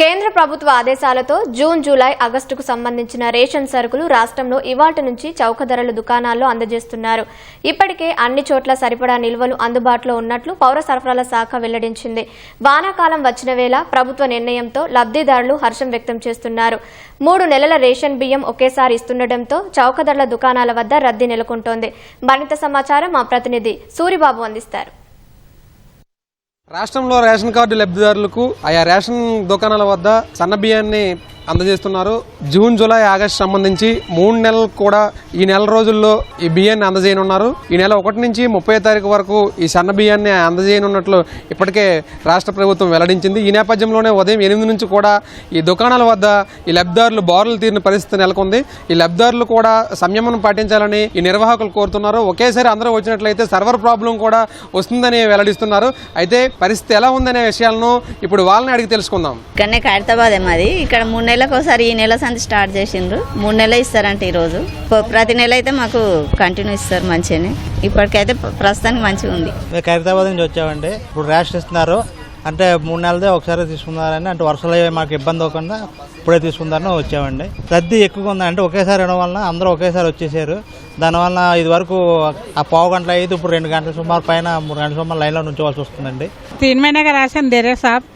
కేంద్ర ప్రభుత్వ ఆదేశాలతో జూన్ జూలై ఆగస్టుకు సంబంధించిన రేషన్ సరుకులు రాష్ట్రంలో ఇవాటి నుంచి చౌక ధరల దుకాణాల్లో అందజేస్తున్నారు. ఇప్పటికే అన్ని చోట్ల సరిపడా నిల్వలు అందుబాటులో ఉన్నట్లు పౌర సరఫరాల శాఖ వెల్లడించింది. వానాకాలం వచ్చిన వేళ ప్రభుత్వ నిర్ణయంతో లబ్ధిదారులు హర్షం వ్యక్తం చేస్తున్నారు. మూడు నెలల రేషన్ బియ్యం ఒకేసారి ఇస్తుండటంతో చౌక ధరల దుకాణాల వద్ద రద్దీ నెలకొంటోంది. మరింత సమాచారం మా ప్రతినిధి సూరిబాబు అందిస్తారు. రాష్ట్రంలో రేషన్ కార్డు లబ్ధిదారులకు ఆయా రేషన్ దుకాణాల వద్ద సన్న బియ్యాన్ని అందజేస్తున్నారు. జూన్ జూలై ఆగస్టు సంబంధించి మూడు నెలలు కూడా ఈ నెల రోజుల్లో ఈ బియ్యాన్ని అందజేయనున్నారు. ఈ నెల ఒకటి నుంచి ముప్పై తారీఖు వరకు ఈ సన్న బియ్యాన్ని అందజేయనున్నట్లు ఇప్పటికే రాష్ట్ర ప్రభుత్వం వెల్లడించింది. ఈ నేపథ్యంలోనే ఉదయం ఎనిమిది నుంచి కూడా ఈ దుకాణాల వద్ద ఈ లబ్ధారులు బారులు తీరిన పరిస్థితి నెలకొంది. ఈ లబ్ధారులు కూడా సంయమనం పాటించాలని ఈ నిర్వాహకులు కోరుతున్నారు. ఒకేసారి అందరూ వచ్చినట్లయితే సర్వర్ ప్రాబ్లం కూడా వస్తుందని వెల్లడిస్తున్నారు. అయితే పరిస్థితి ఎలా ఉందనే విషయాలను ఇప్పుడు వాళ్ళని అడిగి తెలుసుకుందాం. ఇక్కడనే ఖైరతాబాదే మాది. ఇక్కడ మూడు నెలకు ఒకసారి ఈ నెల సంతి స్టార్ట్ చేసిండ్రు. మూడు నెలలు ఇస్తారంట ఈరోజు ప్రతి నెల అయితే మాకు కంటిన్యూ ఇస్తారు మంచిగానే. ఇప్పటికైతే ప్రస్తుతానికి మంచిగా ఉంది. హైదరాబాద్ నుంచి వచ్చామండి. ఇప్పుడు ర్యాష్ ఇస్తున్నారు. అంటే మూడు నెలలదే ఒకసారి తీసుకున్నారని అంటే వరుసలు మాకు ఇబ్బంది అవ్వకుండా ఇప్పుడే తీసుకుందారని వచ్చామండి. రద్దీ ఎక్కువగా ఉంది? అంటే ఒకేసారి ఇవ్వడం వలన అందరూ ఒకేసారి వచ్చేసారు. దానివల్ల ఇది వరకు ఆ పావు గంటల అయితే ఇప్పుడు రెండు గంటల సుమారు పైన మూడు గంటల సుమారు లైన్లో ఉంచవలసి వస్తుందండి. తీన్ మహిళగా రాశాను దేరే సాబ్.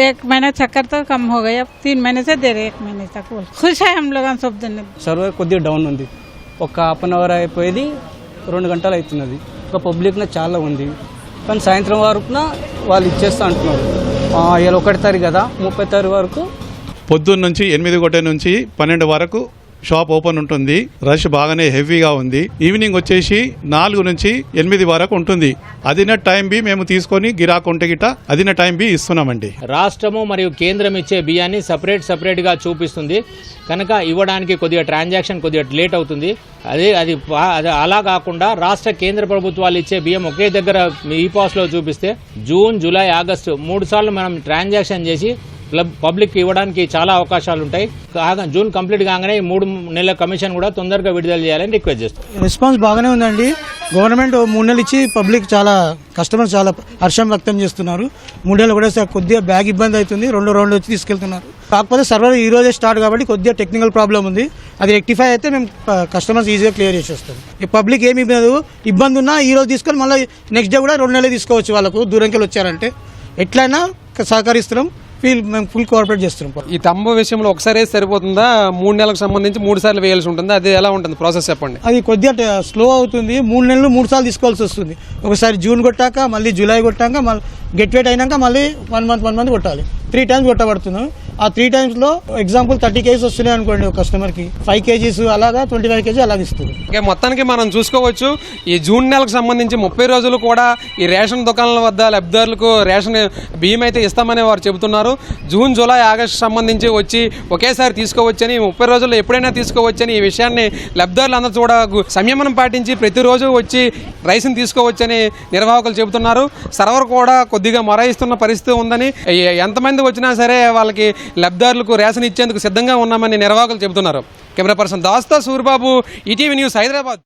एक महीना चक्कर तो कम हो गई अब तीन महीने से दे रहे एक महीने तक बोल खुश है हम लोग सब दिन సర్వర్ కొద్దిగా డౌన్ ఉంది ఒక హాఫ్ అన్ అవర్ అయిపోయేది రెండు గంటలు అవుతున్నది ఒక పబ్లిక్న చాలా ఉంది కానీ సాయంత్రం వరకున వాళ్ళు ఇచ్చేస్తా అంటున్నారు ఆ, ఇవాళ ఒకటి తారీఖు కదా ముప్పై తారీఖు వరకు పొద్దున్న నుంచి ఎనిమిది గంటల నుంచి పన్నెండు వరకు షాప్ ఓపెన్ ఉంటుంది. రష్ బాగానే హెవీగా ఉంది. ఈవినింగ్ వచ్చేసి నాలుగు నుంచి ఎనిమిది వరకు ఉంటుంది. అదిన టైం బి మేము తీసుకొని గిరాకు ఉంటే గిట అదిన టైం బి ఇస్తున్నామండి. రాష్ట్రము మరియు కేంద్రం ఇచ్చే బియ్యాన్ని సపరేట్ సపరేట్గా చూపిస్తుంది. కనుక ఇవ్వడానికి కొద్దిగా ట్రాన్సాక్షన్ కొద్దిగా లేట్ అవుతుంది. అదే అది అది అలా కాకుండా రాష్ట్ర కేంద్ర ప్రభుత్వాలు ఇచ్చే బియ్యం ఒకే దగ్గర ఈ పాస్లో చూపిస్తే జూన్ జూలై ఆగస్టు మూడు సార్లు మనం ట్రాన్సాక్షన్ చేసి పబ్లిక్ ఇవ్వడానికి చాలా అవకాశాలు ఉంటాయి కాగా జూన్ కంప్లీట్ కాగానే మూడు నెలల కమిషన్ కూడా తొందరగా విడుదల చేయాలని రిక్వెస్ట్ చేస్తాం రెస్పాన్స్ బాగానే ఉందండి. గవర్నమెంట్ మూడు నెలలు ఇచ్చి పబ్లిక్ చాలా కస్టమర్స్ చాలా హర్షం వ్యక్తం చేస్తున్నారు. మూడు నెలలు కూడా కొద్దిగా బ్యాగ్ ఇబ్బంది అవుతుంది. రెండు రౌండ్ వచ్చి తీసుకెళ్తున్నారు. కాకపోతే సర్వర్ ఈ రోజే స్టార్ట్ కాబట్టి కొద్దిగా టెక్నికల్ ప్రాబ్లం ఉంది. అది రెక్టిఫై అయితే మేము కస్టమర్స్ ఈజీగా క్లియర్ చేసేస్తాం. పబ్లిక్ ఏమి ఇబ్బంది ఇబ్బంది ఉన్నా ఈ రోజు తీసుకొని మళ్ళీ నెక్స్ట్ డే కూడా రెండు నెలలు తీసుకోవచ్చు వాళ్ళకు. దూరంకెళ్ళి వచ్చారంటే ఎట్లయినా సహకరిస్తున్నాం. ఫీల్ మేము ఫుల్ కోఆపరేట్ చేస్తున్నాం. ఈ తంబ విషయంలో ఒకసారి సరిపోతుందా? మూడు నెలలకు సంబంధించి మూడు సార్లు వేయాల్సి ఉంటుంది. అది ఎలా ఉంటుంది ప్రాసెస్ చెప్పండి. అది కొద్దిగా స్లో అవుతుంది. మూడు నెలలు మూడు సార్లు తీసుకోవాల్సి వస్తుంది. ఒకసారి జూన్ కొట్టాక మళ్ళీ జూలై కొట్టాక మళ్ళీ గెట్ వెయిట్ అయినాక మళ్ళీ వన్ మంత్ వన్ మంత్ కొట్టాలి. త్రీ టైమ్స్ కొట్టబడుతుంది ఆ త్రీ టైమ్స్లో ఎగ్జాంపుల్ థర్టీ కేజీస్ వస్తున్నాయి అనుకోండి ఒక కస్టమర్కి ఫైవ్ కేజీస్ అలాగా ట్వంటీ ఫైవ్ కేజీ అలాగే ఇస్తుంది. ఇక మొత్తానికి మనం చూసుకోవచ్చు ఈ జూన్ నెలకు సంబంధించి ముప్పై రోజులు కూడా ఈ రేషన్ దుకాణాల వద్ద లబ్ధిదారులకు రేషన్ బియ్యం అయితే ఇస్తామని వారు చెబుతున్నారు. జూన్ జూలై ఆగస్టు సంబంధించి వచ్చి ఒకేసారి తీసుకోవచ్చని ముప్పై రోజుల్లో ఎప్పుడైనా తీసుకోవచ్చని ఈ విషయాన్ని లబ్ధిదారులు అందరూ కూడా సంయమనం పాటించి ప్రతిరోజు వచ్చి రైస్ని తీసుకోవచ్చని నిర్వాహకులు చెబుతున్నారు. సర్వర్ కూడా కొద్దిగా మొరాయిస్తున్న పరిస్థితి ఉందని ఎంతమంది వచ్చినా సరే వాళ్ళకి లబ్ధిదారులకు రేషన్ ఇచ్చేందుకు సిద్ధంగా ఉన్నామని నిర్వాహకులు చెబుతున్నారు. Camera person Dasta Suribabu ETV news Hyderabad.